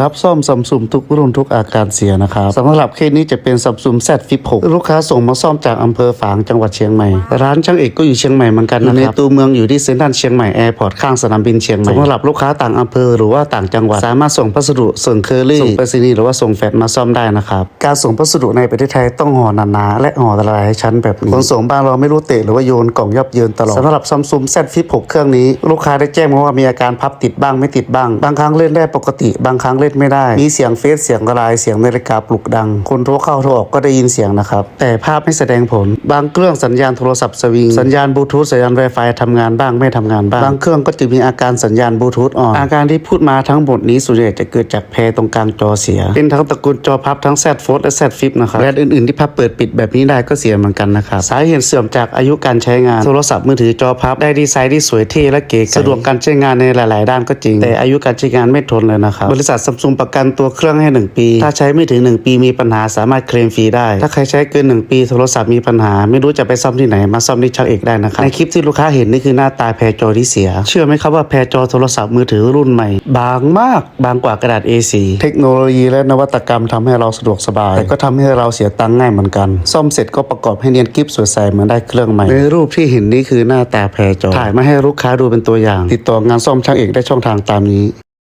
รับซ่อมซัมซุงทุกรุ่นทุกอาการเสียนะครับสำหรับเคสนี้จะเป็นซัมซุง Z Flip 6ลูกค้าส่งมาซ่อมจากอำเภอฝางจังหวัดเชียงใหม่ ร้านช่างเอกก็อยู่เชียงใหม่เหมือนกันนะครับในตัวเมืองอยู่ที่เซ็นทรัลเชียงใหม่แอร์พอร์ตข้างสนามบินเชียงใหม่สำหรับลูกค้าต่างอำเภอหรือว่าต่างจังหวัด สามารถส่งพัสดุส่งเคอรี่ส่งไปรษณีย์หรือว่าส่งแฟกซ์มาซ่อมได้นะครับการส่งพัสดุในประเทศไทยต้องห่อหนาๆและห่อละลายชั้นแบบนี้ขนส่งบ้านเราไม่รู้เตะหรือว่าโยนกล่องยับเยินตลอดสำหรับซัมซุง Z Flip 6เครื่องนี้ ลูกค้าได้แจ้งมาว่ามีอาการพับติดบ้างไม่ติดบ้าง บางครั้งเล่นได้ปกติบางครั้งเล่นไม่ได้ มีเสียงเฟซเสียงกระไลเสียงนาฬิกาปลุกดัง คนโทรเข้าโทรออกก็ได้ยินเสียงนะครับ แต่ภาพไม่แสดงผล บางเครื่องสัญญาณโทรศัพท์สวิง สัญญาณบลูทูธสัญญาณ Wi-Fi ทำงานบ้างไม่ทำงานบ้าง บางเครื่องก็จะมีอาการสัญญาณบลูทูธอ่อน อาการที่พูดมาทั้งหมดนี้ส่วนใหญ่จะเกิดจากแพรตรงกลางจอเสีย เป็นทั้งตระกูลจอพับทั้ง Z Fold และ Z Flip นะครับแบรนด์อื่นๆที่พับเปิดปิดแบบนี้ได้ก็เสียเหมือนกันนะครับสาเหตุเสื่อมจากอายุการใช้งานโทรศัพท์มือถือจอพับได้ดีไซน์ที่สวยเท่และเก๋ไก๋สะดวกการใช้งานในหลาย ๆ ด้านก็จริง แต่อายุการใช้งานไม่ทนเลยนะครับบริษัทซัมซุงประกันตัวเครื่องให้ 1 ปี ถ้าใช้ไม่ถึง 1 ปีมีปัญหาสามารถเคลมฟรีได้ ถ้าใครใช้เกิน 1 ปีโทรศัพท์มีปัญหา ไม่รู้จะไปซ่อมที่ไหนมาซ่อมที่ช่างเอกได้นะครับในคลิปที่ลูกค้าเห็นนี่คือหน้าตาแพรจอที่เสีย เชื่อไหมครับว่าแพรจอโทรศัพท์มือถือรุ่นใหม่ บางมากบางกว่ากระดาษ A4 เทคโนโลยีและนวัตกรรมทำให้เราสะดวกสบาย แต่ก็ทำให้เราเสียตังค์ง่ายเหมือนกัน ซ่อมเสร็จก็ประกอบให้เนียนกิฟสวยใสเหมือนได้เครื่องใหม่ในรูปที่เห็นนี่คือหน้าตาแพรจอถ่ายมาให้ลูกค้าดูเป็นตัวอย่าง ติดต่องานซ่อมช่างเอกได้ช่องทางตามนี้